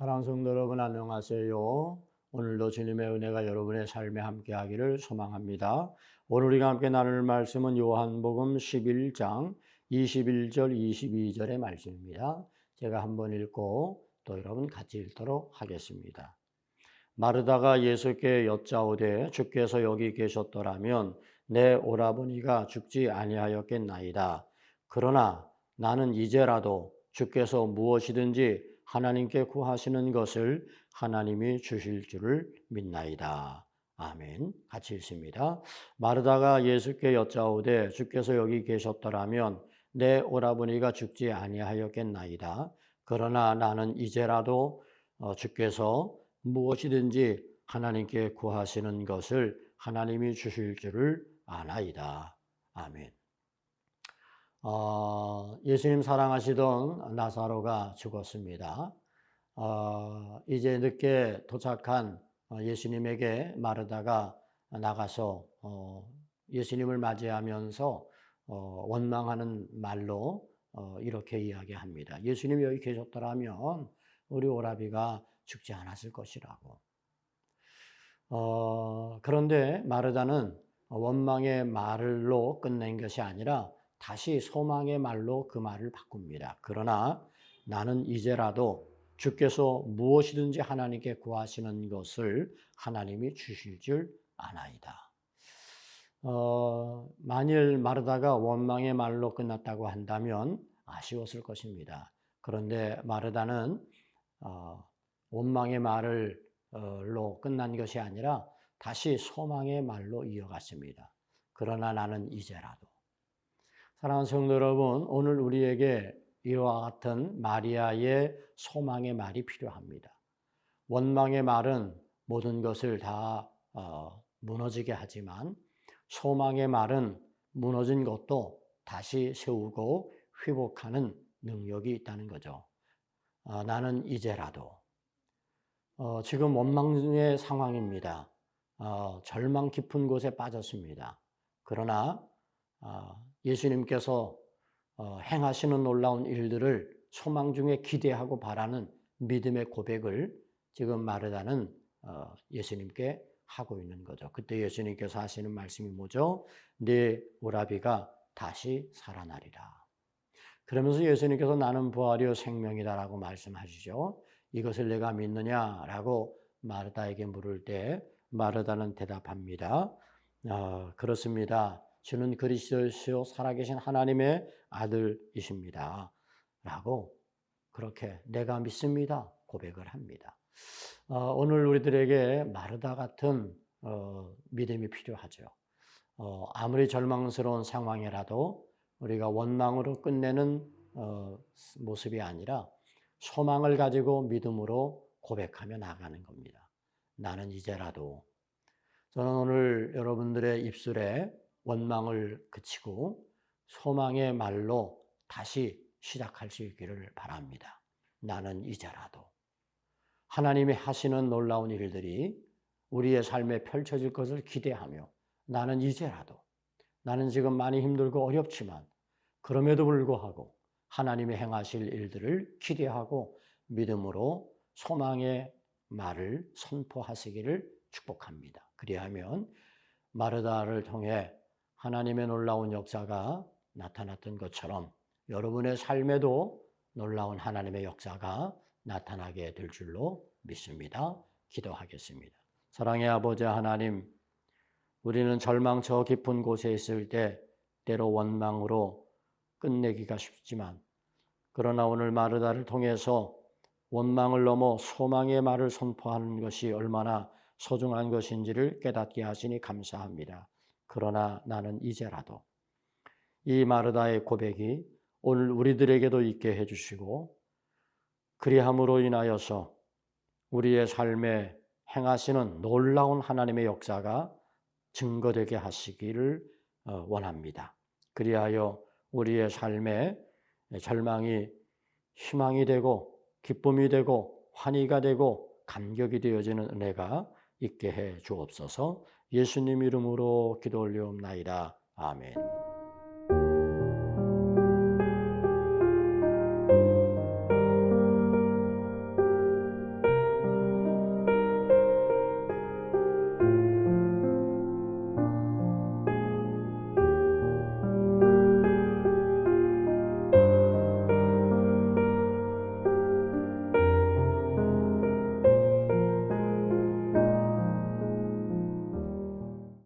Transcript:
사랑하는 성도 여러분 안녕하세요. 오늘도 주님의 은혜가 여러분의 삶에 함께 하기를 소망합니다. 오늘 우리가 함께 나눌 말씀은 요한복음 11장 21절 22절의 말씀입니다. 제가 한번 읽고 또 여러분 같이 읽도록 하겠습니다. 마르다가 예수께 여짜오되 주께서 여기 계셨더라면 내 오라버니가 죽지 아니하였겠나이다. 그러나 나는 이제라도 주께서 무엇이든지 하나님께 구하시는 것을 하나님이 주실 줄을 믿나이다. 아멘. 같이 읽습니다. 마르다가 예수께 여짜오되 주께서 여기 계셨더라면 내 오라버니가 죽지 아니하였겠나이다. 그러나 나는 이제라도 어, 주께서 무엇이든지 하나님께 구하시는 것을 하나님이 주실 줄을 아나이다. 아멘. 어, 예수님 사랑하시던 나사로가 죽었습니다. 어, 이제 늦게 도착한 어, 예수님에게 마르다가 나가서 어, 예수님을 맞이하면서 어, 원망하는 말로 어, 이렇게 이야기합니다. 예수님이 여기 계셨더라면 우리 오라비가 죽지 않았을 것이라고. 어, 그런데 마르다는 원망의 말로 끝낸 것이 아니라 다시 소망의 말로 그 말을 바꿉니다. 그러나 나는 이제라도 주께서 무엇이든지 하나님께 구하시는 것을 하나님이 주실 줄 아나이다. 어, 만일 마르다가 원망의 말로 끝났다고 한다면 아쉬웠을 것입니다. 그런데 마르다는 어, 원망의 말로 끝난 것이 아니라 다시 소망의 말로 이어갔습니다. 그러나 나는 이제라도 사랑하는 성도 여러분, 오늘 우리에게 이와 같은 마리아의 소망의 말이 필요합니다. 원망의 말은 모든 것을 다 어, 무너지게 하지만 소망의 말은 무너진 것도 다시 세우고 회복하는 능력이 있다는 거죠. 어, 나는 이제라도 어, 지금 원망의 상황입니다. 어, 절망 깊은 곳에 빠졌습니다. 그러나 어, 예수님께서 어, 행하시는 놀라운 일들을 소망 중에 기대하고 바라는 믿음의 고백을 지금 마르다는 어, 예수님께 하고 있는 거죠. 그때 예수님께서 하시는 말씀이 뭐죠? 네 오라비가 다시 살아나리라. 그러면서 예수님께서 나는 부활이요 생명이다라고 말씀하시죠. 이것을 내가 믿느냐라고 마르다에게 물을 때 마르다는 대답합니다. 어, 그렇습니다. 주는 그리스도시요 살아계신 하나님의 아들이십니다. 라고 그렇게 내가 믿습니다. 고백을 합니다. 어, 오늘 우리들에게 마르다 같은 어, 믿음이 필요하죠. 어, 아무리 절망스러운 상황이라도 우리가 원망으로 끝내는 어, 모습이 아니라 소망을 가지고 믿음으로 고백하며 나가는 겁니다. 나는 이제라도 저는 오늘 여러분들의 입술에 원망을 그치고 소망의 말로 다시 시작할 수 있기를 바랍니다. 나는 이제라도 하나님이 하시는 놀라운 일들이 우리의 삶에 펼쳐질 것을 기대하며 나는 이제라도 나는 지금 많이 힘들고 어렵지만 그럼에도 불구하고 하나님이 행하실 일들을 기대하고 믿음으로 소망의 말을 선포하시기를 축복합니다. 그리하면 마르다를 통해 하나님의 놀라운 역사가 나타났던 것처럼 여러분의 삶에도 놀라운 하나님의 역사가 나타나게 될 줄로 믿습니다. 기도하겠습니다. 사랑의 아버지 하나님, 우리는 절망 저 깊은 곳에 있을 때 때로 원망으로 끝내기가 쉽지만 그러나 오늘 마르다를 통해서 원망을 넘어 소망의 말을 선포하는 것이 얼마나 소중한 것인지를 깨닫게 하시니 감사합니다. 그러나 나는 이제라도 이 마르다의 고백이 오늘 우리들에게도 있게 해주시고 그리함으로 인하여서 우리의 삶에 행하시는 놀라운 하나님의 역사가 증거되게 하시기를 어, 원합니다. 그리하여 우리의 삶에 절망이 희망이 되고 기쁨이 되고 환희가 되고 감격이 되어지는 은혜가 있게 해 주옵소서. 예수님 이름으로 기도 올리옵나이다. 아멘.